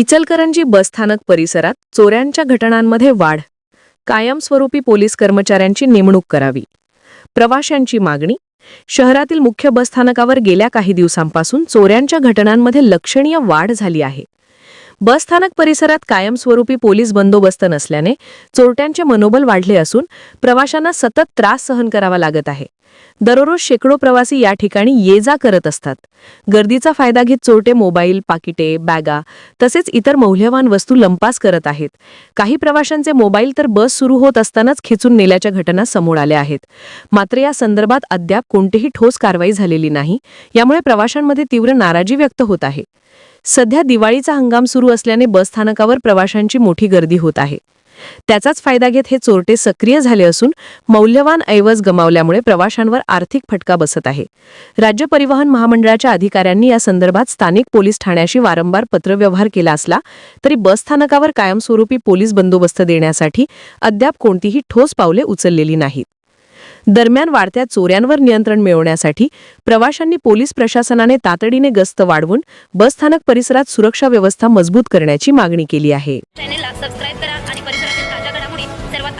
इचलकरंजी बसस्थानक परिसरात चोऱ्यांच्या घटनांमध्ये वाढ. कायमस्वरूपी पोलीस कर्मचाऱ्यांची नेमणूक करावी. प्रवाशांची मागणी. शहरातील मुख्य बसस्थानकावर गेल्या काही दिवसांपासून चोऱ्यांच्या घटनांमध्ये लक्षणीय वाढ झाली आहे. बसस्थानक परिसरात कायमस्वरूपी पोलीस बंदोबस्त नसल्याने चोरट्यांचे मनोबल वाढले असून प्रवाशांना सतत त्रास सहन करावा लागत आहे. दररोज शेकडो प्रवासी या ठिकाणी ये जा करत असतात. गर्दीचा फायदा घेत चोरटे मोबाईल पाकिटे बॅगा तसेच इतर मौल्यवान वस्तू लंपास करत आहेत. काही प्रवाशांचे मोबाईल तर बस सुरू होत असतानाच खेचून नेल्याच्या घटना समोर आल्या आहेत. मात्र या संदर्भात अद्याप कोणतीही ठोस कारवाई झालेली नाही यामुळे प्रवाशांमध्ये तीव्र नाराजी व्यक्त होत आहे. सध्या दिवाळीचा हंगाम सुरू असल्याने बसस्थानकावर प्रवाशांची मोठी गर्दी होत आहे. त्याचाच फायदा घेत हे चोरटे सक्रिय झाले असून मौल्यवान ऐवज गमावल्यामुळे प्रवाशांवर आर्थिक फटका बसत आहे. राज्य परिवहन महामंडळाच्या अधिकाऱ्यांनी या संदर्भात स्थानिक पोलीस ठाण्याशी वारंवार पत्रव्यवहार केला असला तरी बसस्थानकावर कायमस्वरूपी पोलीस बंदोबस्त देण्यासाठी अद्याप कोणतीही ठोस पावले उचललेली नाहीत. दरम्यान वाढत्या चोऱ्यांवर नियंत्रण मिळवण्यासाठी प्रवाशांनी पोलीस प्रशासनाने तातडीने गस्त वाढवून बसस्थानक परिसरात सुरक्षा व्यवस्था मजबूत करण्याची मागणी केली आहे.